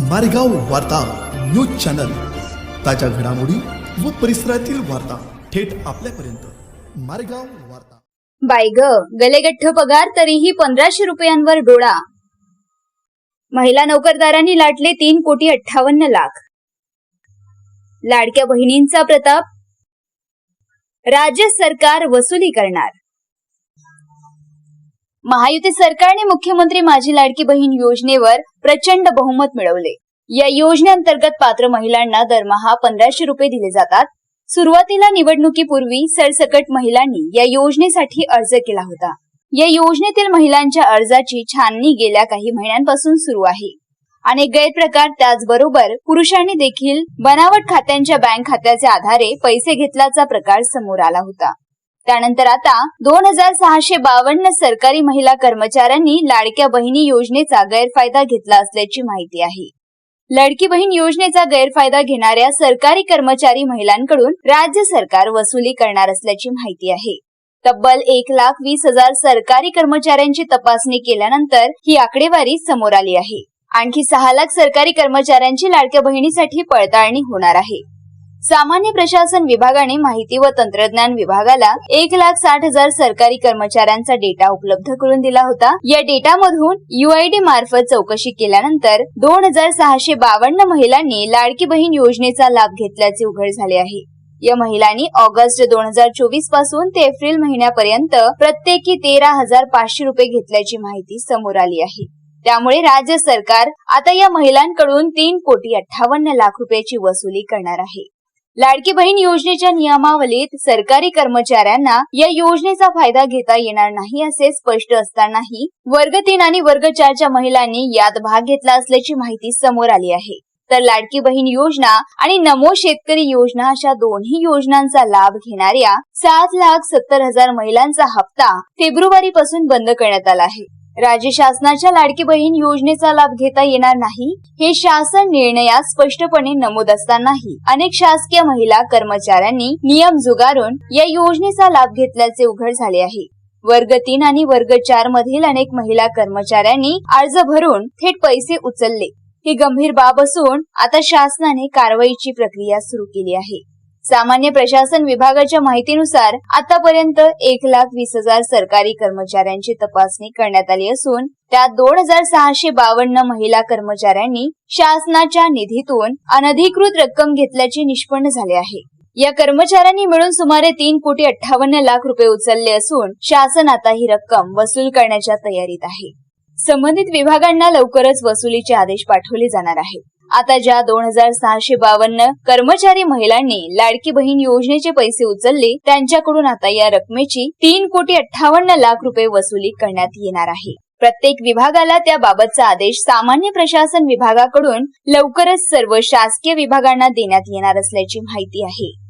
मारेगाव वार्ता news channel. ताज्या घडामोडी व परिसरातील वार्ता थेट आपल्यापर्यंत. मारेगाव वार्ता. बाय ग गलेगठ्ठ पगार तरीही पंधराशे रुपयांवर डोळा. महिला नोकरदारांनी लाटले तीन कोटी अठ्ठावन्न लाख. लाडक्या बहिणींचा प्रताप. राज्य सरकार वसुली करणार. महायुती सरकारने मुख्यमंत्री माझी लाडकी बहीण योजनेवर प्रचंड बहुमत मिळवले. या योजनेअंतर्गत पात्र महिलांना दरमहा पंधराशे रुपये दिले जातात. सुरुवातीला निवडणुकीपूर्वी सरसकट महिलांनी या योजनेसाठी अर्ज केला होता. या योजनेतील महिलांच्या अर्जाची छाननी गेल्या काही महिन्यांपासून सुरू आहे. आणि गैरप्रकार त्याचबरोबर पुरुषांनी देखील बनावट खात्यांच्या बँक खात्याच्या आधारे पैसे घेतल्याचा प्रकार समोर आला होता. त्यानंतर आता दोन हजार सहाशे बावन्न सरकारी महिला कर्मचाऱ्यांनी लाडक्या बहिणी योजनेचा गैरफायदा घेतला असल्याची माहिती आहे. लडकी बहीण योजनेचा गैरफायदा घेणाऱ्या सरकारी कर्मचारी महिलांकडून राज्य सरकार वसुली करणार असल्याची माहिती आहे. तब्बल एक लाख वीस हजार सरकारी कर्मचाऱ्यांची तपासणी केल्यानंतर ही आकडेवारी समोर आली आहे. आणखी सहा लाख सरकारी कर्मचाऱ्यांची लाडक्या बहिणीसाठी पडताळणी होणार आहे. सामान्य प्रशासन विभागाने माहिती व तंत्रज्ञान विभागाला एक लाख साठ हजार सरकारी कर्मचाऱ्यांचा डेटा उपलब्ध करून दिला होता. या डेटामधून युआयडी मार्फत चौकशी केल्यानंतर दोन हजार सहाशे बावन्न महिलांनी लाडकी बहीण योजनेचा लाभ घेतल्याचे उघड झाले आहे. या महिलांनी ऑगस्ट दोन हजार चोवीसपासून ते एप्रिल महिन्यापर्यंत प्रत्येकी तेरा हजार पाचशे रुपये घेतल्याची माहिती समोर आली आहे. त्यामुळे राज्य सरकार आता या महिलांकडून तीन कोटी अठ्ठावन्न लाख रुपयाची वसुली करणार आहे. लाडकी बहीण योजनेच्या नियमावलीत सरकारी कर्मचाऱ्यांना या योजनेचा फायदा घेता येणार नाही असे स्पष्ट असतानाही वर्ग तीन आणि वर्ग चारच्या महिलांनी यात भाग घेतला असल्याची माहिती समोर आली आहे. तर लाडकी बहीण योजना आणि नमो शेतकरी योजना अशा दोन्ही योजनांचा लाभ घेणाऱ्या सात लाख सत्तर हजार महिलांचा हप्ता फेब्रुवारी पासून बंद करण्यात आला आहे. राज्य शासनाच्या लाडकी बहीण योजनेचा लाभ घेता येणार नाही हे शासन निर्णयात स्पष्टपणे नमूद असतानाही अनेक शासकीय महिला कर्मचाऱ्यांनी नियम जुगारून या योजनेचा लाभ घेतल्याचे उघड झाले आहे. वर्ग तीन आणि वर्ग चार मधील अनेक महिला कर्मचाऱ्यांनी अर्ज भरून थेट पैसे उचलले. ही गंभीर बाब असून आता शासनाने कारवाईची प्रक्रिया सुरू केली आहे. सामान्य प्रशासन विभागाच्या माहितीनुसार आतापर्यंत एक लाख वीस हजार सरकारी कर्मचाऱ्यांची तपासणी करण्यात आली असून त्यात दोन हजार सहाशे बावन्न महिला कर्मचाऱ्यांनी शासनाच्या निधीतून अनधिकृत रक्कम घेतल्याचे निष्पन्न झाले आहे. या कर्मचाऱ्यांनी मिळून सुमारे तीन कोटी अठ्ठावन्न लाख रुपये उचलले असून शासन आता ही रक्कम वसूल करण्याच्या तयारीत आहे. संबंधित विभागांना लवकरच वसुलीचे आदेश पाठवले जाणार आहेत आता ज्या दोन हजार सहाशे बावन्न कर्मचारी महिलांनी लाडकी बहीण योजनेचे पैसे उचलले त्यांच्याकडून आता या रकमेची तीन कोटी अठ्ठावन्न लाख रुपये वसुली करण्यात येणार आहे. प्रत्येक विभागाला त्याबाबतचा आदेश सामान्य प्रशासन विभागाकडून लवकरच सर्व शासकीय विभागांना देण्यात येणार असल्याची माहिती आहे.